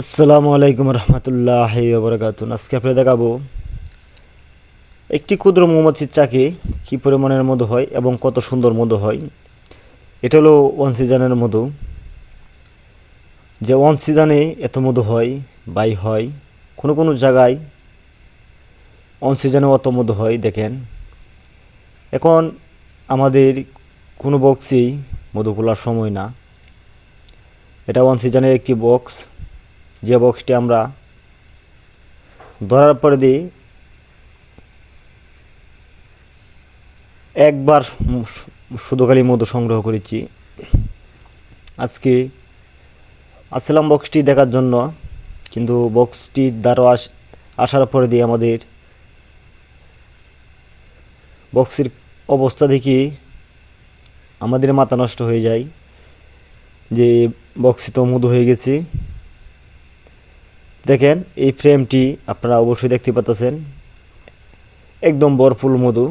আসসালামু আলাইকুম রহমতুল্লাহ বরকাতুন আজকে আপনি দেখাবো একটি ক্ষুদ্র মৌমাছির চাকে কী পরিমাণের মধু হয় এবং কত সুন্দর মধু হয়। এটা হলো ওয়ান সিজনের মধু। যে ওয়ান সিজনে এত মধু হয়, বাই হয়, কোনো কোনো জায়গায় ওয়ান সিজনে অত মধু হয়, দেখেন। এখন আমাদের কোনো বক্সেই মধু খোলার সময় না। এটা ওয়ান সিজনের একটি বক্স যে বক্সটি আমরা ধরার পরে দিয়ে একবার মু- শুধু খালি মধু সংগ্রহ করেছি। আজকে আসলাম বক্সটি দেখার জন্য, কিন্তু বক্সটি দ্বারা আস, আসার পরে দিয়ে আমাদের বক্সের অবস্থা দেখি আমাদের মাথা নষ্ট হয়ে যায়, যে বক্সে তো মধু হয়ে গেছে। দেখেন, এই ফ্রেমটি আপনারা অবশ্যই দেখতে পাচ্ছেন একদম বরফুল মধু।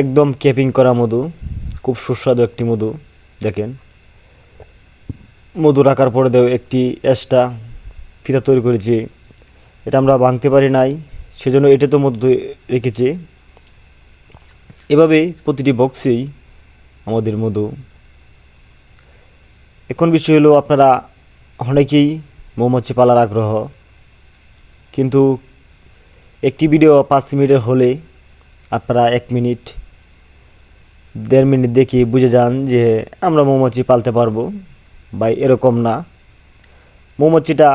একদম ক্যাপিং করা মধু। খুব সুস্বাদু একটি মধু, দেখেন। মধু রাখার পরে দেও একটি এক্সট্রা ফিতা তৈরি করেছি। এটা আমরা ভাঙতে পারি নাই, সেজন্য এটা তো মধু রেখেছি। এভাবে প্রতিটি বক্সেই আমাদের মধু। এখন বিষয় হলো, আপনারা অনেকেই মৌমাছি পালার আগ্রহ, কিন্তু একটি ভিডিও পাঁচ মিনিটের হলে আপনারা এক মিনিট, দেড় মিনিট দেখি বুঝে যান যে আমরা মৌমাছি পালতে পারব বা এরকম না। মৌমাছিটা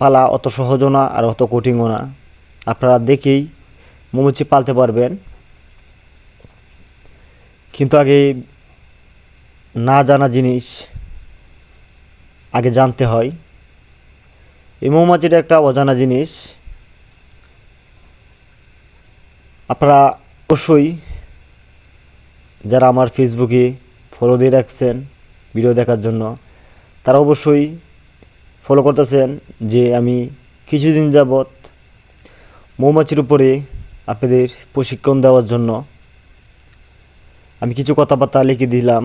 পালা অত সহজও না আর অত কঠিনও না। আপনারা দেখেই মৌমাছি পালতে পারবেন। কিন্তু আগে না জানা জিনিস আগে জানতে হয়। এই মৌমাছিটা একটা অজানা জিনিস। আপনারা অবশ্যই যারা আমার ফেসবুকে ফলো দিয়ে রাখছেন, ভিডিও দেখার জন্য, তারা অবশ্যই ফলো করতেছেন যে আমি কিছুদিন যাবৎ মৌমাছির উপরে আপনাদের প্রশিক্ষণ দেওয়ার জন্য আমি কিছু কথাবার্তা লিখে দিলাম।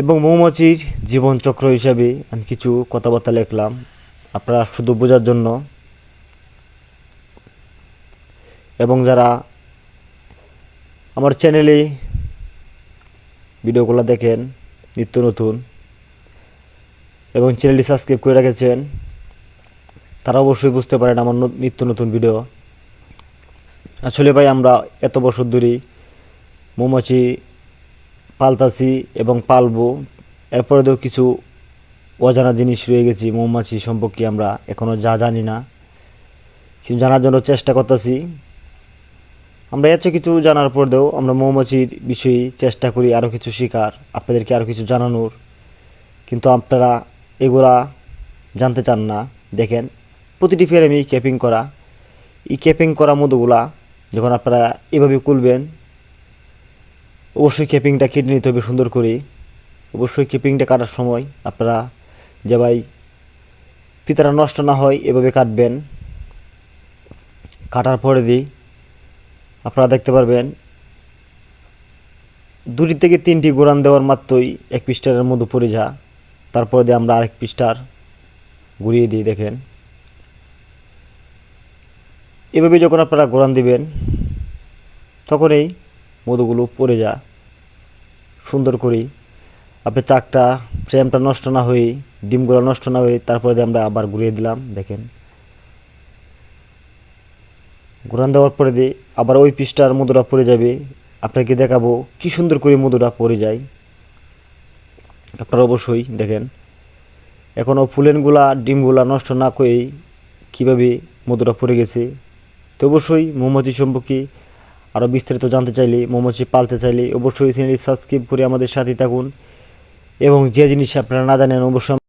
এবং মৌমাছির জীবনচক্র হিসাবে আমি কিছু কথাবার্তা লিখলাম। আপনারা শুধু বোঝার জন্য। এবং যারা আমার চ্যানেলে ভিডিওগুলো দেখেন, নিত্য নতুন, এবং চ্যানেলটি সাবস্ক্রাইব করে রেখেছেন, তারা অবশ্যই বুঝতে পারেন আমার নিত্য নতুন ভিডিও। আসলে ভাই, আমরা এত বছর ধরেই মৌমাছি পালতাছি এবং পালবো। এরপরেও কিছু অজানা জিনিস রয়ে গেছি মৌমাছি সম্পর্কে আমরা এখনও যা জানি না। কিছু জানার জন্য চেষ্টা করতেছি। আমরা এত কিছু জানার পরেও আমরা মৌমাছির বিষয়ে চেষ্টা করি আরও কিছু শেখার, আপনাদেরকে আরও কিছু জানানোর। কিন্তু আপনারা এগুলা জানতে চান না। দেখেন, প্রতিটি ফ্রেমে ক্যাপিং করা। এই ক্যাপিং করা মধুগুলা যখন আপনারা এভাবে খুলবেন অবশ্যই কেপিংটা কেটে নিতে হবে সুন্দর করে। অবশ্যই কেপিংটা কাটার সময় আপনারা যে ভাই পিতারা নষ্ট না হয় এভাবে কাটবেন। কাটার পরে দিই আপনারা দেখতে পারবেন দুটি থেকে তিনটি গোড়ান দেওয়ার মাত্রই এক পৃষ্ঠারের মধ্যে পড়ে যা তারপরে দিয়ে আমরা আরেক পৃষ্ঠার ঘুরিয়ে দিই, দেখেন। এভাবে যখন আপনারা গোড়ান দিবেন তখনই মধুগুলো পড়ে যা। সুন্দর করি। আপনি চাকটা ফ্রেমটা নষ্ট না হয়ে, ডিমগুলো নষ্ট না হয়ে তারপরে আমরা আবার ঘুরিয়ে দিলাম, দেখেন। ঘুরান দেওয়ার পরে দিয়ে আবার ওই পিসটার মধুটা পড়ে যাবে। আপনাকে দেখাবো কি সুন্দর করে মধুটা পড়ে যায়। আপনারা অবশ্যই দেখেন। এখনও ফুলেনগুলা, ডিমগুলা নষ্ট না করেই কীভাবে মধুটা পড়ে গেছে। তো অবশ্যই মৌমাছি সম্পর্কে আরও বিস্তারিত জানতে চাইলে মৌমাছি পালতে চাইলে অবশ্যই চ্যানেলটি সাবস্ক্রাইব করে আমাদের সাথে থাকুন। এবং যে জিনিস আপনারা না জানেন, অবশ্যই